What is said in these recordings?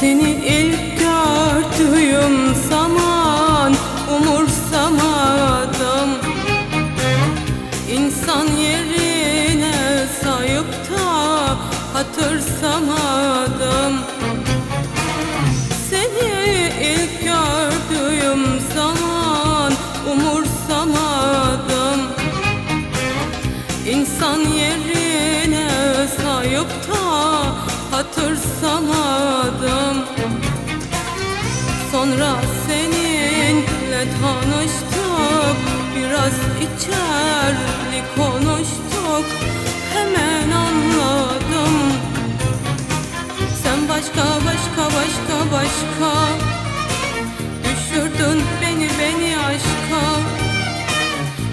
Seni ilk gördüğüm zaman umursamadım. İnsan yerine sayıp da hatırsamadım Sonra seninle tanıştık Biraz içerli konuştuk. Hemen anladım. Sen başka başka başka başka. Düşürdün beni beni aşka.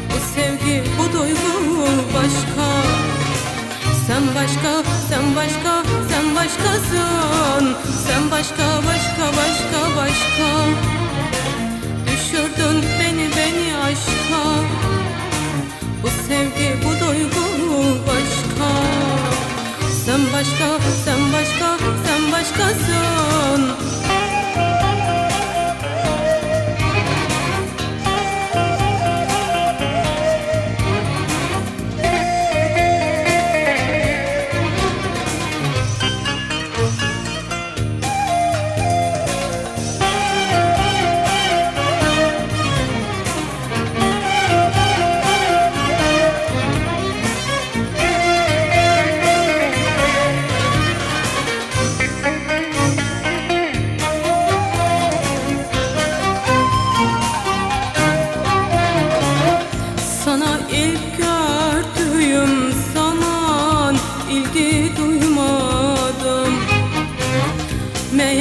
Bu sevgi bu duygu başka. Sen başka, sen başka, sen başkasın. Sen başka,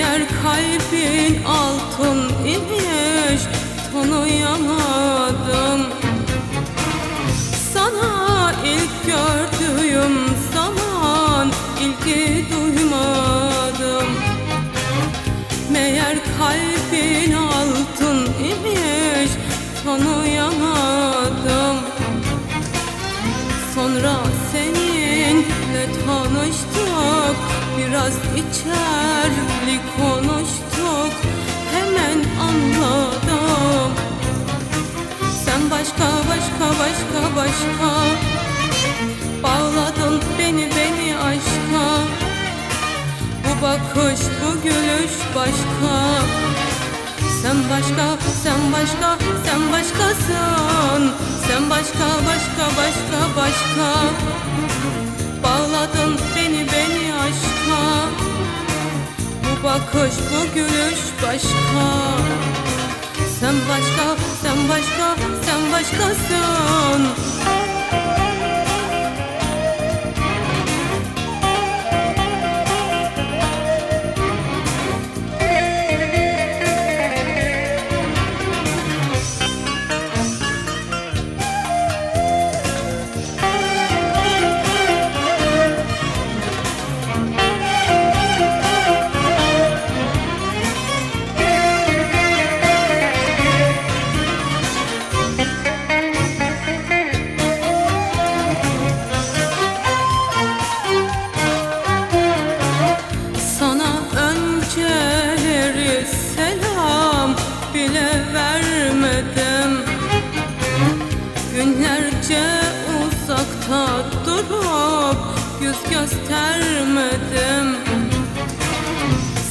Meğer kalbin altın imiş tanıyamadım. Sana ilk gördüğüm zaman ilgi duymadım. Meğer kalbin altın imiş tanıyamadım. Sonra seninle tanıştık Biraz içerli konuştuk. Hemen anladım. Sen başka başka başka başka. Bağladın beni beni aşka. Bu bakış, bu gülüş başka. Sen başka, sen başka, sen başkasın. Sen başka, başka, başka, başka Bakış, bu gülüş başka. Sen başka, sen başka, sen başkasın göstermedim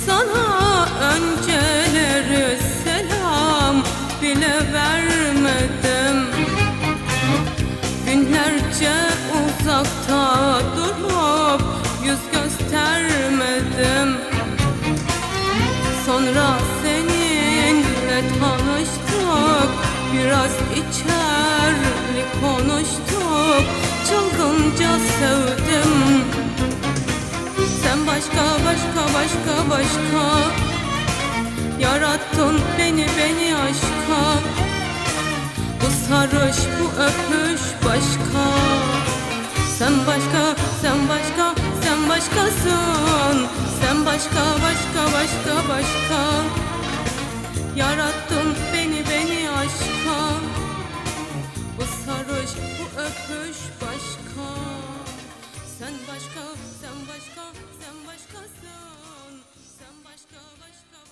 Sana önceleri selam bile vermedim. Günlerce uzakta durup yüz göstermedim. Sonra seninle tanıştık Biraz içerli konuştuk. Çılgınca sevdim Sen başka başka başka başka. Yarattın beni beni aşka. Bu sarış bu öpüş başka. Sen başka sen başka sen başkasın. Sen başka başka başka sen başka sen başkasın. Sen başka başka